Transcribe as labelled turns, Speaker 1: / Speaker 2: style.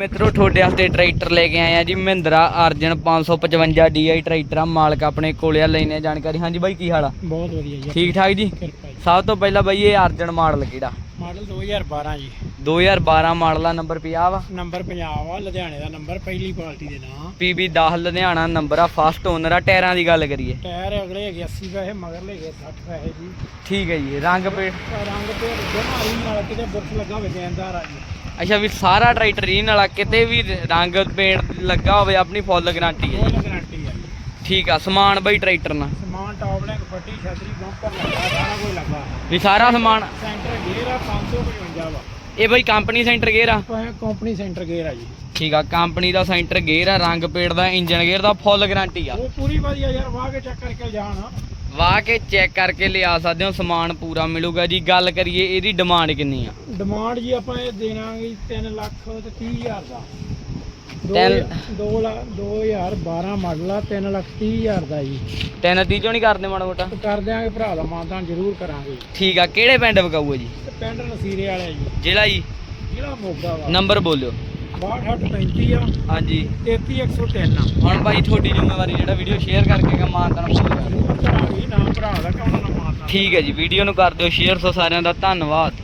Speaker 1: ਮਿੱਤਰੋ ਤੁਹਾਡੇ ਵਾਸਤੇ ਟਰੈਕਟਰ ਲੈ ਕੇ ਆਏ ਆ ਜੀ ਮਹਿੰਦਰਾ ਅਰਜਨ 555 DI ਟਰੈਕਟਰ ਆ ਮਾਲਕ ਆਪਣੇ ਕੋਲੇ ਆ ਆ ਜਾਣਕਾਰੀ। ਹਾਂਜੀ ਬਾਈ ਕੀ ਹਾਲ ਆ?
Speaker 2: ਬਹੁਤ ਵਧੀਆ ਜੀ।
Speaker 1: ਠੀਕ ਠਾਕ ਜੀ? ਸਭ ਤੋਂ ਪਹਿਲਾਂ ਬਾਈ ਇਹ ਅਰਜਨ ਮਾਡਲ ਕਿਹੜਾ?
Speaker 2: ਮਾਡਲ 2012 ਜੀ।
Speaker 1: 2012 ਮਾਡਲ ਆ ਨੰਬਰ 50 ਵਾ?
Speaker 2: ਨੰਬਰ ਪੰਜਾਬ ਆ ਲੁਧਿਆਣੇ ਦਾ ਨੰਬਰ ਪਹਿਲੀ ਕੁਆਲਿਟੀ ਦੇ ਨਾਂ।
Speaker 1: PB 10 ਲੁਧਿਆਣਾ ਨੰਬਰ ਆ ਫਸਟ ਓਨਰ ਆ ਟਾਇਰਾਂ ਦੀ ਗੱਲ ਕਰੀਏ।
Speaker 2: ਟਾਇਰ ਅਗਲੇ ਹੈਗੇ 80 ਪੈਸੇ ਮਗਰਲੇ ਹੈਗੇ 60 ਪੈਸੇ ਜੀ।
Speaker 1: ਠੀਕ ਹੈ ਜੀ ਰੰਗ ਪੇਟ
Speaker 2: ਰੰਗ ਤੇ ਜਮਾਰੀ ਨਾਲ ਕਿਤੇ ਬੁਰਸ਼ ਲੱਗਾ ਹੋਵੇ ਦੇਣਦਾਰ ਆ ਜੀ
Speaker 1: ਅੱਛਾ ਵੀ ਸਾਰਾ ਟਰੈਕਟਰ ਹੀ ਨਾਲ ਕਿਤੇ ਵੀ ਰੰਗ ਪੇਂਟ ਲੱਗਾ ਹੋਵੇ ਆਪਣੀ ਫੁੱਲ ਗਾਰੰਟੀ ਹੈ।
Speaker 2: ਕੋਈ ਗਾਰੰਟੀ
Speaker 1: ਠੀਕ ਆ ਸਮਾਨ ਬਾਈ ਟਰੈਕਟਰ ਨਾਲ।
Speaker 2: ਸਮਾਨ ਟੌਪ ਲੈਂਕ ਫੱਟੀ ਛਤਰੀ ਬੰਪਰ ਲੱਗਾ ਸਾਰਾ ਕੁਝ ਲੱਗਾ।
Speaker 1: ਵੀ ਸਾਰਾ ਸਮਾਨ
Speaker 2: ਸੈਂਟਰ ਗੇਅਰ ਆ 555 ਵਾ।
Speaker 1: ਇਹ ਬਾਈ ਕੰਪਨੀ ਸੈਂਟਰ ਗੇਅਰ ਆ?
Speaker 2: ਕੰਪਨੀ ਸੈਂਟਰ ਗੇਅਰ ਆ ਜੀ।
Speaker 1: ਠੀਕ ਆ ਕੰਪਨੀ ਦਾ ਸੈਂਟਰ ਗੇਅਰ ਆ ਰੰਗ ਪੇੜ ਦਾ ਇੰਜਨ ਗੇਅਰ ਦਾ ਫੁੱਲ ਗਾਰੰਟੀ ਆ।
Speaker 2: ਉਹ ਪੂਰੀ ਵਧੀਆ ਯਾਰ ਵਾਹ ਕੇ ਚੈੱਕ ਕਰਕੇ ਜਾਣ।
Speaker 1: ਵਾਹ ਕੇ ਚੈੱਕ ਕਰਕੇ ਲਿਆ ਸਕਦੇ ਹੋ ਸਮਾਨ ਪੂਰਾ ਮਿਲੂਗਾ ਜੀ। ਗੱਲ ਕਰੀਏ ਇਹਦੀ ਡਿਮਾਂਡ ਕਿੰਨੀ ਆ?
Speaker 2: ਡਿਮਾਂਡ ਜੀ ਆਪਾਂ ਇਹ ਦੇਣਾਂਗੇ 3 ਲੱਖ ਤੇ 30 ਹਜ਼ਾਰ ਦਾ।
Speaker 1: ਤਿੰਨ-
Speaker 2: 2 ਲੱਖ 2012 ਮਾਡਲ ਆ 3 ਲੱਖ 30 ਹਜ਼ਾਰ ਦਾ ਜੀ।
Speaker 1: ਤਿੰਨ ਤੀਜੋ ਨਹੀਂ ਕਰਦੇ ਮਾੜਾ ਮੋਟਾ?
Speaker 2: ਕਰ ਦਿਆਂਗੇ ਭਰਾ ਦਾ ਮਾਨਦਾਨ ਜ਼ਰੂਰ ਕਰਾਂਗੇ।
Speaker 1: ਠੀਕ ਆ ਕਿਹੜੇ ਪਿੰਡ ਵਕਾਊਗਾ ਜੀ?
Speaker 2: ਪਿੰਡ ਨਸੀਰੇ ਵਾਲੇ ਜੀ।
Speaker 1: ਜ਼ਿਲ੍ਹਾ ਜੀ?
Speaker 2: ਜ਼ਿਲ੍ਹਾ ਮੋਗਾ ਵਾ।
Speaker 1: ਨੰਬਰ ਬੋਲਿਓ।
Speaker 2: 6235 ਆ।
Speaker 1: ਹਾਂਜੀ।
Speaker 2: 33103 ਆ।
Speaker 1: ਹੁਣ ਭਾਈ ਤੁਹਾਡੀ ਜ਼ਿੰਮੇਵਾਰੀ ਜਿਹੜਾ ਵੀਡੀਓ ਸ਼ੇਅਰ ਕਰਕੇ ਗਾ ਮਾਨਤਾਨ
Speaker 2: ਜ਼ਰੂਰ ਕਰਾਂਗੇ ਨਾ ਭਰਾ ਦਾ ਕੌਣ ਨਾ ਮਾਨਦਾਨ
Speaker 1: ਠੀਕ ਹੈ ਜੀ ਵੀਡੀਓ ਨੂੰ ਕਰ ਦਿਓ ਸ਼ੇਅਰ ਸੋ ਸਾਰਿਆਂ ਦਾ ਧੰਨਵਾਦ।